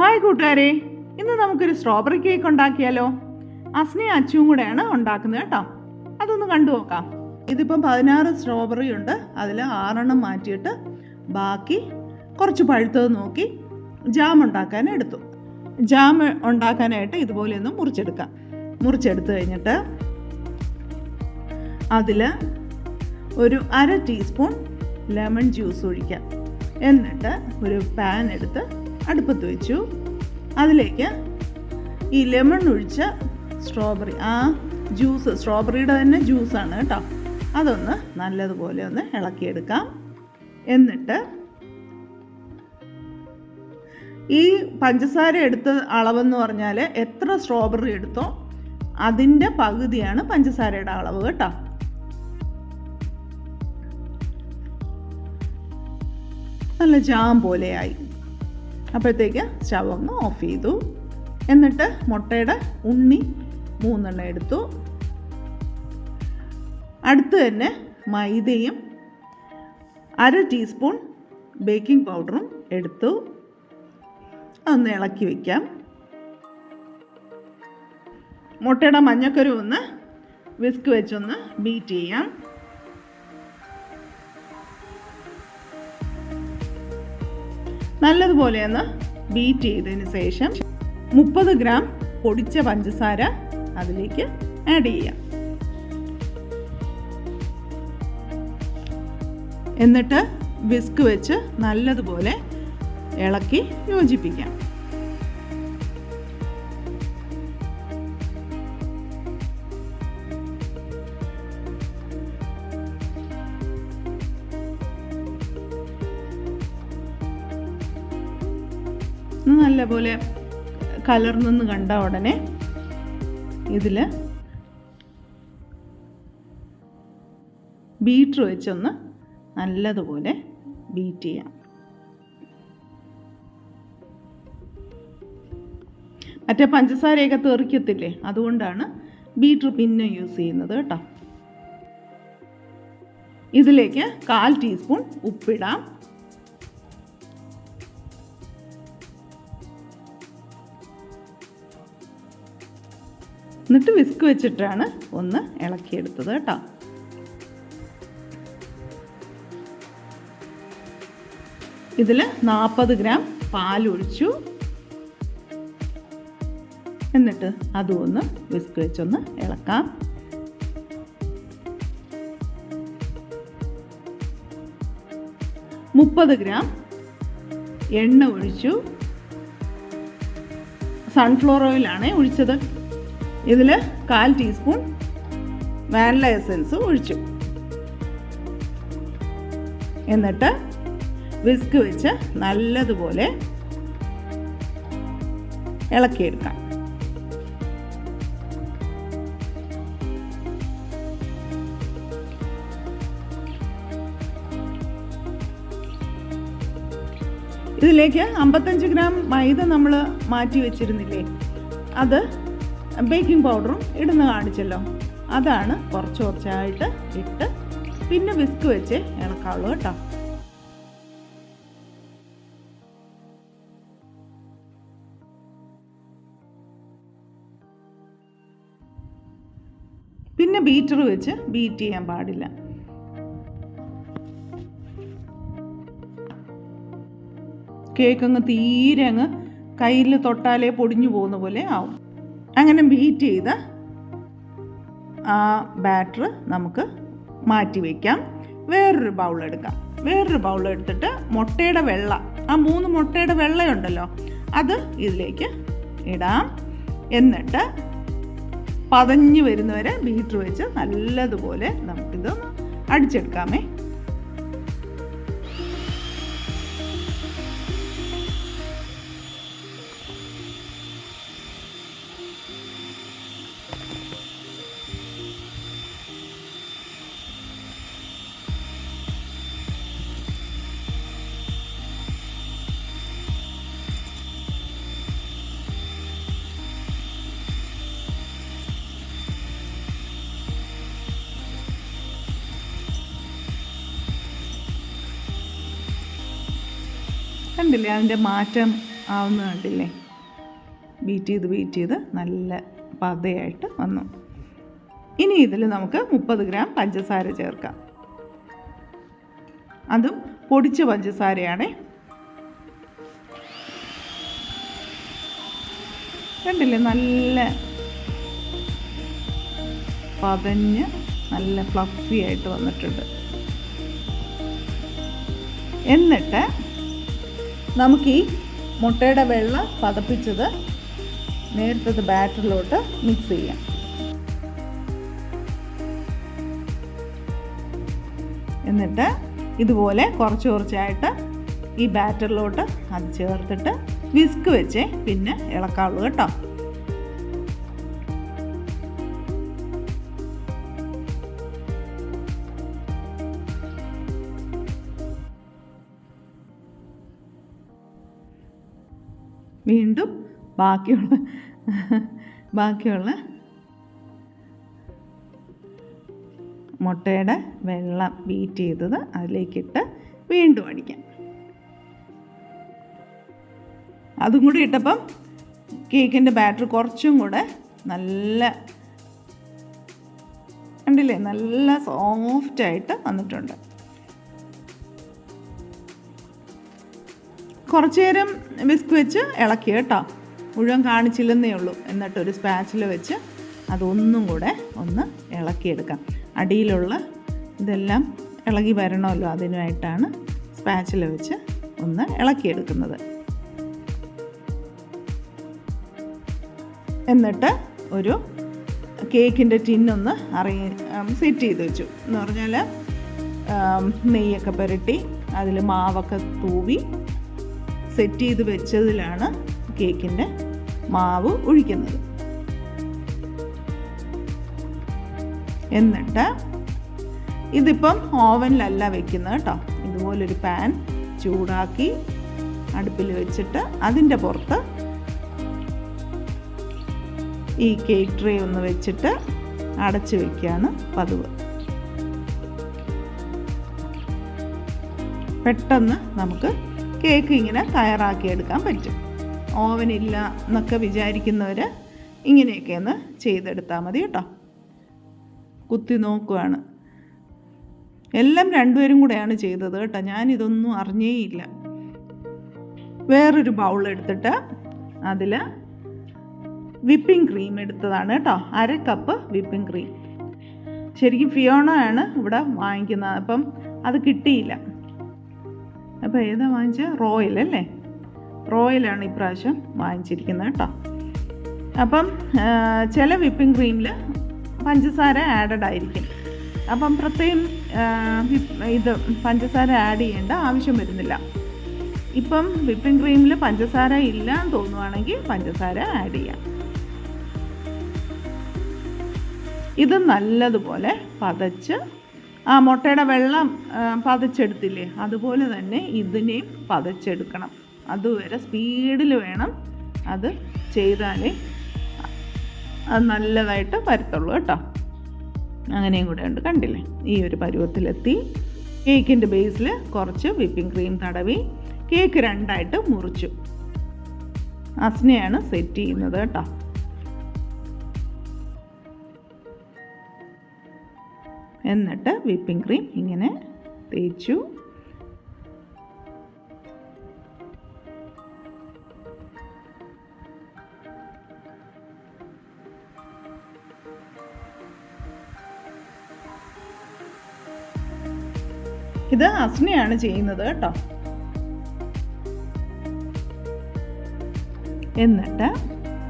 Hi കൂട്ടുകാരെ ഇന്ന് നമുക്കൊരു സ്ട്രോബെറി കേക്ക് ഉണ്ടാക്കിയാലോ? അസ്നയും അച്ചുവും കൂടെയാണ് ഉണ്ടാക്കുന്നത് കേട്ടോ. അതൊന്ന് കണ്ടു നോക്കാം. ഇതിപ്പം പതിനാറ് സ്ട്രോബെറി ഉണ്ട്. അതിൽ ആറെണ്ണം മാറ്റിയിട്ട് ബാക്കി കുറച്ച് പഴുത്തത് നോക്കി ജാം ഉണ്ടാക്കാൻ എടുത്തു. ജാം ഉണ്ടാക്കാനായിട്ട് ഇതുപോലെ ഒന്ന് മുറിച്ചെടുക്കാം. മുറിച്ചെടുത്ത് കഴിഞ്ഞിട്ട് അതിൽ ഒരു അര ടീസ്പൂൺ ലെമൺ ജ്യൂസ് ഒഴിക്കാം. എന്നിട്ട് ഒരു പാൻ എടുത്ത് അടുപ്പത്ത് വെച്ചു. അതിലേക്ക് ഈ ലെമൺ ഒഴിച്ച സ്ട്രോബെറി ആ ജ്യൂസ് സ്ട്രോബെറിയുടെ തന്നെ ജ്യൂസാണ് കേട്ടോ. അതൊന്ന് നല്ലതുപോലെ ഒന്ന് ഇളക്കിയെടുക്കാം. എന്നിട്ട് ഈ പഞ്ചസാര എടുത്ത അളവെന്ന് പറഞ്ഞാൽ എത്ര സ്ട്രോബെറി എടുത്തോ അതിന്റെ പകുതിയാണ് പഞ്ചസാരയുടെ അളവ് കേട്ടോ. നല്ല ജാം പോലെയായി. അപ്പോഴത്തേക്ക് സ്റ്റവ് ഒന്ന് ഓഫ് ചെയ്തു. എന്നിട്ട് മുട്ടയുടെ ഉണ്ണി മൂന്നെണ്ണം എടുത്തു. അടുത്ത് തന്നെ മൈദയും അര ടീസ്പൂൺ ബേക്കിംഗ് പൗഡറും എടുത്തു. അതൊന്ന് ഇളക്കി വയ്ക്കാം മുട്ടയുടെ മഞ്ഞക്കരു ഒന്ന് വിസ്ക് വെച്ചൊന്ന് ബീറ്റ് ചെയ്യാം. നല്ലതുപോലെ ഒന്ന് ബീറ്റ് ചെയ്തതിന് ശേഷം മുപ്പത് ഗ്രാം പൊടിച്ച പഞ്ചസാര അതിലേക്ക് ആഡ് ചെയ്യാം. എന്നിട്ട് വിസ്ക് വെച്ച് നല്ലതുപോലെ ഇളക്കി യോജിപ്പിക്കാം. നല്ലപോലെ കലർന്നെന്ന് കണ്ട ഉടനെ ഇതിൽ ബീറ്റർ വെച്ചൊന്ന് നല്ലതുപോലെ ബീറ്റ് ചെയ്യാം. മറ്റേ പഞ്ചസാരയൊക്കെ തെറിക്കത്തില്ലേ? അതുകൊണ്ടാണ് ബീറ്റർ പിന്നെ യൂസ് ചെയ്യുന്നത് കേട്ടോ. ഇതിലേക്ക് കാൽ ടീസ്പൂൺ ഉപ്പിടാം. എന്നിട്ട് വിസ്ക് വെച്ചിട്ടാണ് ഒന്ന് ഇളക്കിയെടുത്തത് കേട്ടോ. ഇതിൽ നാൽപ്പത് ഗ്രാം പാലൊഴിച്ചു. എന്നിട്ട് അതും ഒന്ന് വിസ്ക് വെച്ചൊന്ന് ഇളക്കാം. മുപ്പത് ഗ്രാം എണ്ണ ഒഴിച്ചു. സൺഫ്ലവർ ഓയിലാണ് ഒഴിച്ചത്. ഇതിൽ കാൽ ടീസ്പൂൺ വാനില എസൻസ് ഒഴിച്ചു. എന്നിട്ട് വിസ്ക് വെച്ച് നല്ലതുപോലെ ഇളക്കിയെടുക്കാം. ഇതിലേക്ക് അമ്പത്തഞ്ച് ഗ്രാം മൈദ നമ്മൾ മാറ്റി വെച്ചിരുന്നില്ലേ? അത് ബേക്കിംഗ് പൗഡറും ഇടുന്ന കാണിച്ചല്ലോ. അതാണ് കുറച്ച് കുറച്ചായിട്ട് ഇട്ട് പിന്നെ വിസ്ക് വെച്ച് ഇളക്കാവുള്ളൂ കേട്ടോ. പിന്നെ ബീറ്റർ വെച്ച് ബീറ്റ് ചെയ്യാൻ പാടില്ല. കേക്ക് അങ്ങ് തീരെ അങ്ങ് കയ്യിൽ തൊട്ടാലേ പൊടിഞ്ഞു പോകുന്ന പോലെ ആവും. അങ്ങനെ ബീറ്റ് ചെയ്ത് ആ ബാറ്റർ നമുക്ക് മാറ്റി വയ്ക്കാം വേറൊരു ബൗൾ എടുക്കാം. വേറൊരു ബൗൾ എടുത്തിട്ട് മുട്ടയുടെ വെള്ള ആ മൂന്ന് മുട്ടയുടെ വെള്ളയുണ്ടല്ലോ അത് ഇതിലേക്ക് ഇടാം. എന്നിട്ട് പതഞ്ഞ് വരുന്നവരെ ബീറ്റർ വെച്ച് നല്ലതുപോലെ നമുക്കിത് അടിച്ചെടുക്കാമേ. കണ്ടില്ലേ? അതിന്റെ മാറ്റം ആവുന്ന കണ്ടില്ലേ? ബീറ്റ് ചെയ്ത് ബീറ്റ് ചെയ്ത് നല്ല പതയായിട്ട് വന്നു. ഇനി ഇതിൽ നമുക്ക് മുപ്പത് ഗ്രാം പഞ്ചസാര ചേർക്കാം. അതും പൊടിച്ച പഞ്ചസാരയാണ്. കണ്ടില്ലേ? നല്ല പതഞ്ഞ് നല്ല ഫ്ലഫി ആയിട്ട് വന്നിട്ടുണ്ട്. എന്നിട്ട് നമുക്ക് ഈ മുട്ടയുടെ വെള്ളം പതപ്പിച്ചത് നേരത്തെ ബാറ്ററിലോട്ട് മിക്സ് ചെയ്യാം. എന്നിട്ട് ഇതുപോലെ കുറച്ച് കുറച്ചായിട്ട് ഈ ബാറ്ററിലോട്ട് അത് ചേർത്തിട്ട് വിസ്ക് വെച്ച് പിന്നെ ഇളക്കാവുള്ളൂ കേട്ടോ. വീണ്ടും ബാക്കിയുള്ള ബാക്കിയുള്ള മുട്ടയുടെ വെള്ളം ബീറ്റ് ചെയ്തത് അതിലേക്കിട്ട് വീണ്ടും അടിക്കാം. അതും കൂടി ഇട്ടപ്പം കേക്കിന്റെ ബാറ്റർ കുറച്ചും കൂടെ നല്ല കണ്ടില്ലേ? നല്ല സോഫ്റ്റായിട്ട് വന്നിട്ടുണ്ട്. കുറച്ച് നേരം വിസ്ക് വെച്ച് ഇളക്കി കേട്ടോ. മുഴുവൻ കാണിച്ചില്ലെന്നേ ഉള്ളൂ. എന്നിട്ട് ഒരു സ്പാച്ചിൽ വെച്ച് അതൊന്നും കൂടെ ഒന്ന് ഇളക്കിയെടുക്കാം. അടിയിലുള്ള ഇതെല്ലാം ഇളകി വരണമല്ലോ അതിനുമായിട്ടാണ് സ്പാച്ചിൽ വെച്ച് ഒന്ന് ഇളക്കിയെടുക്കുന്നത്. എന്നിട്ട് ഒരു കേക്കിന്റെ ടിന്നൊന്ന് അറി സെറ്റ് ചെയ്ത് വെച്ചു. എന്ന് പറഞ്ഞാൽ നെയ്യൊക്കെ പുരട്ടി അതിൽ മാവൊക്കെ തൂവി സെറ്റ് ചെയ്ത് വെച്ചതിലാണ് കേക്കിന്റെ മാവ് ഒഴിക്കുന്നത്. എന്നിട്ട് ഇതിപ്പം ഓവനിലല്ല വെക്കുന്നത് കേട്ടോ. ഇതുപോലൊരു പാൻ ചൂടാക്കി അടുപ്പിൽ വെച്ചിട്ട് അതിന്റെ പുറത്ത് ഈ കേക്ക് ട്രേ ഒന്ന് വെച്ചിട്ട് അടച്ചു വയ്ക്കുകയാണ് പതിവ്. പെട്ടെന്ന് നമുക്ക് കേക്ക് ഇങ്ങനെ തയ്യാറാക്കിയെടുക്കാൻ പറ്റും. ഓവനില്ല എന്നൊക്കെ വിചാരിക്കുന്നവർ ഇങ്ങനെയൊക്കെ ഒന്ന് ചെയ്തെടുത്താൽ മതി കേട്ടോ. കുത്തി നോക്കുവാണ്. എല്ലാം രണ്ടുപേരും കൂടെയാണ് ചെയ്തത് കേട്ടോ. ഞാനിതൊന്നും അറിഞ്ഞേയില്ല. വേറൊരു ബൗൾ എടുത്തിട്ട് അതിൽ വിപ്പിംഗ് ക്രീം എടുത്തതാണ് കേട്ടോ. അര കപ്പ് വിപ്പിംഗ് ക്രീം. ശരിക്കും ഫിയോണോ ആണ് ഇവിടെ വാങ്ങിക്കുന്നത്. അപ്പം അത് കിട്ടിയില്ല. അപ്പോൾ ഏതാ വാങ്ങിച്ചത് റോയൽ അല്ലേ? റോയലാണ് ഇപ്രാവശ്യം വാങ്ങിച്ചിരിക്കുന്നത് കേട്ടോ. അപ്പം ചില വിപ്പിംഗ് ക്രീമിൽ പഞ്ചസാര ആഡഡ് ആയിരിക്കും. അപ്പം പ്രത്യേകം ഇത് പഞ്ചസാര ആഡ് ചെയ്യേണ്ട ആവശ്യം വരുന്നില്ല. ഇപ്പം വിപ്പിംഗ് ക്രീമിൽ പഞ്ചസാര ഇല്ല എന്ന് തോന്നുവാണെങ്കിൽ പഞ്ചസാര ആഡ് ചെയ്യാം. ഇത് നല്ലതുപോലെ പതച്ച് ആ മുട്ടയുടെ വെള്ളം പതച്ചെടുത്തില്ലേ? അതുപോലെ തന്നെ ഇതിനെയും പതച്ചെടുക്കണം. അതുവരെ സ്പീഡിൽ വേണം അത് ചെയ്താലേ അത് നല്ലതായിട്ട് വരത്തുള്ളൂ കേട്ടോ. അങ്ങനെയും കൂടെ ഉണ്ട് കണ്ടില്ലേ? ഈ ഒരു പരുവത്തിലെത്തി. കേക്കിന്റെ ബേസിൽ കുറച്ച് വിപ്പിംഗ് ക്രീം തടവി കേക്ക് രണ്ടായിട്ട് മുറിച്ചു. അസ്നയാണ് സെറ്റ് ചെയ്യുന്നത് കേട്ടോ. എന്നിട്ട് വിപ്പിംഗ് ക്രീം ഇങ്ങനെ തേച്ചു. ഇത് അസ്നയാണ് ചെയ്യുന്നത് കേട്ടോ. എന്നിട്ട്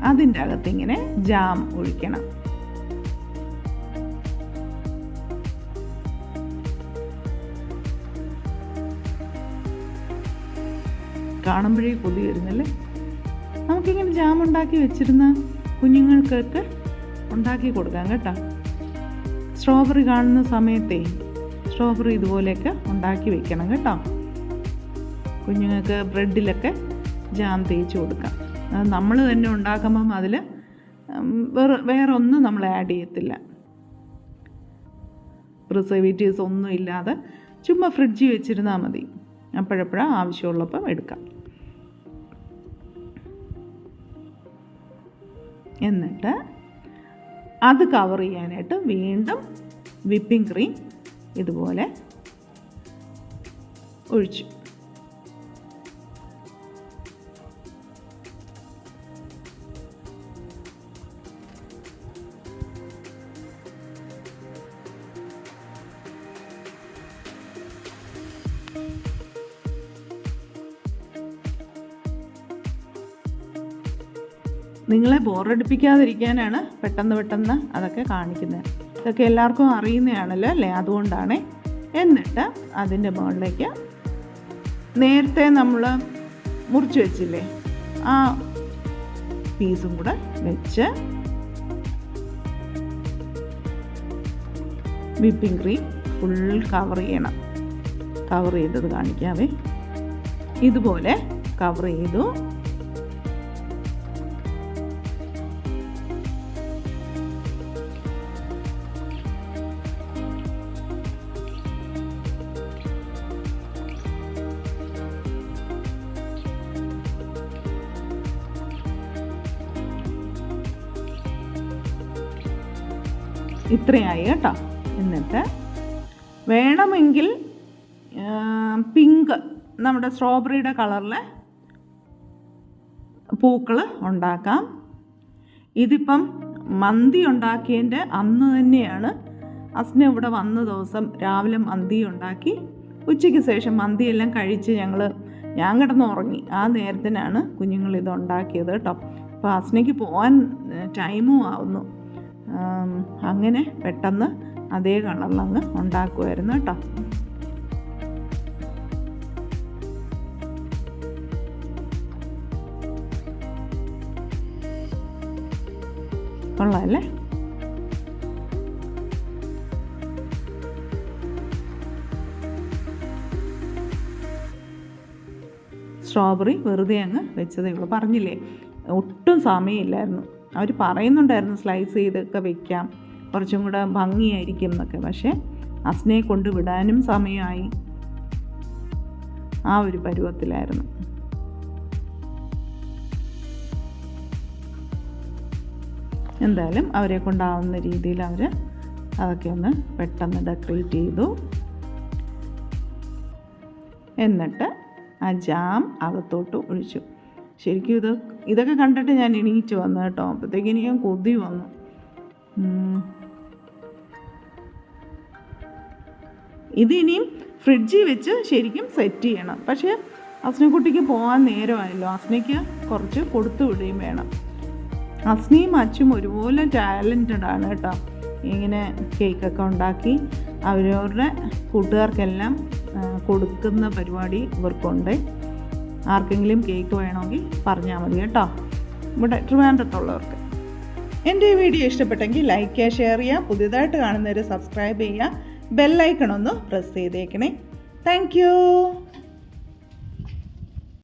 അതിന്റെ അകത്തിങ്ങനെ ജാം ഒഴിക്കണം. കാണുമ്പോഴേ കൊതി വരുന്നല്ലേ? നമുക്കിങ്ങനെ ജാം ഉണ്ടാക്കി വെച്ചിരുന്ന കുഞ്ഞുങ്ങൾക്കൊക്കെ ഉണ്ടാക്കി കൊടുക്കാം കേട്ടോ. സ്ട്രോബെറി കാണുന്ന സമയത്തേ സ്ട്രോബെറി ഇതുപോലെയൊക്കെ ഉണ്ടാക്കി വെക്കണം കേട്ടോ. കുഞ്ഞുങ്ങൾക്ക് ബ്രെഡിലൊക്കെ ജാം തേച്ച് കൊടുക്കാം. അത് നമ്മൾ തന്നെ ഉണ്ടാക്കുമ്പം അതിൽ വേറെ വേറെ ഒന്നും നമ്മൾ ആഡ് ചെയ്യത്തില്ല. പ്രിസർവേറ്റീവ്സ് ഒന്നും ഇല്ലാതെ ചുമ്മാ ഫ്രിഡ്ജിൽ വെച്ചിരുന്നാൽ മതി. അപ്പോഴപ്പോഴാണ് ആവശ്യമുള്ളപ്പം എടുക്കാം. എന്നിട്ട് അത് കവർ ചെയ്യാനായിട്ട് വീണ്ടും വിപ്പിംഗ് ക്രീം ഇതുപോലെ ഒഴിച്ചു. നിങ്ങളെ ബോറടിപ്പിക്കാതിരിക്കാനാണ് പെട്ടെന്ന് പെട്ടെന്ന് അതൊക്കെ കാണിക്കുന്നത്. ഇതൊക്കെ എല്ലാവർക്കും അറിയുന്നതാണല്ലോ അല്ലേ? അതുകൊണ്ടാണ് എന്നിട്ട് അതിന്റെ മുകളിലേക്ക് നേരത്തെ നമ്മൾ മുറിച്ച് വെച്ചില്ലേ? ആ പീസും കൂടെ വെച്ച് വിപ്പിംഗ് ക്രീം ഫുൾ കവർ ചെയ്യണം. കവർ ചെയ്തത് കാണിക്കാവേ. ഇതുപോലെ കവർ ചെയ്തു. ഇത്രയായി കേട്ടോ. എന്നിട്ട് വേണമെങ്കിൽ പിങ്ക് നമ്മുടെ സ്ട്രോബെറിയുടെ കളറിൽ പൂക്കൾ ഉണ്ടാക്കാം. ഇതിപ്പം മന്തി ഉണ്ടാക്കിയതിന്റെ അന്ന് തന്നെയാണ് അസ്ന ഇവിടെ വന്ന ദിവസം രാവിലെ മന്തി ഉണ്ടാക്കി. ഉച്ചയ്ക്ക് ശേഷം മന്തിയെല്ലാം കഴിച്ച് ഞങ്ങൾ ഞാൻ കിടന്ന് ഉറങ്ങി ആ നേരത്തിനാണ് കുഞ്ഞുങ്ങൾ ഇത് ഉണ്ടാക്കിയത് കേട്ടോ. അപ്പോൾ അസ്നയ്ക്ക് പോകാൻ ടൈമും ആവുന്നു. അങ്ങനെ പെട്ടെന്ന് അതേ കളറിലങ്ങ് ഉണ്ടാക്കുമായിരുന്നു കേട്ടോ. കൊള്ളാമല്ലേ സ്ട്രോബെറി വെറുതെ അങ്ങ് വെച്ചതേ ഉള്ളൂ. പറഞ്ഞില്ലേ ഒട്ടും സമയമില്ലായിരുന്നു. അവർ പറയുന്നുണ്ടായിരുന്നു സ്ലൈസ് ചെയ്തൊക്കെ വെക്കാം. കുറച്ചും കൂടെ ഭംഗിയായിരിക്കും എന്നൊക്കെ. പക്ഷേ അസ്നയെ കൊണ്ട് വിടാനും സമയമായി. ആ ഒരു പരുവത്തിലായിരുന്നു. എന്തായാലും അവരെ കൊണ്ടാവുന്ന രീതിയിൽ അവർ അതൊക്കെ ഒന്ന് പെട്ടെന്ന് ഡെക്കറേറ്റ് ചെയ്തു. എന്നിട്ട് ആ ജാം അകത്തോട്ട് ഒഴിച്ചു. ശരിക്കും ഇത് ഇതൊക്കെ കണ്ടിട്ട് ഞാൻ എണീറ്റ് വന്നു കേട്ടോ. അപ്പോഴത്തേക്ക് എനിക്ക് കൊതി വന്നു. ഇത് ഇനിയും ഫ്രിഡ്ജിൽ വെച്ച് ശരിക്കും സെറ്റ് ചെയ്യണം. പക്ഷേ അസ്നക്കുട്ടിക്ക് പോകാൻ നേരമായല്ലോ. അസ്നയ്ക്ക് കുറച്ച് കൊടുത്തു വിടുകയും വേണം. അസ്നയും അച്ചും ഒരുപോലെ ടാലന്റഡ് ആണ് കേട്ടോ. ഇങ്ങനെ കേക്കൊക്കെ ഉണ്ടാക്കി അവരവരുടെ കൂട്ടുകാർക്കെല്ലാം കൊടുക്കുന്ന പരിപാടി ഇവർക്കുണ്ട്. ആർക്കെങ്കിലും കേക്ക് വേണമെങ്കിൽ പറഞ്ഞാൽ മതി കേട്ടോ. ഇവിടെ ട്രിവാൻഡ്രത്തുള്ളവർക്ക്. എന്റെ ഈ വീഡിയോ ഇഷ്ടപ്പെട്ടെങ്കിൽ ലൈക്ക് ചെയ്യുക ഷെയർ ചെയ്യുക പുതിയതായിട്ട് കാണുന്നവർ സബ്സ്ക്രൈബ് ചെയ്യുക ബെല്ലൈക്കൺ ഒന്ന് പ്രസ് ചെയ്തേക്കണേ. താങ്ക്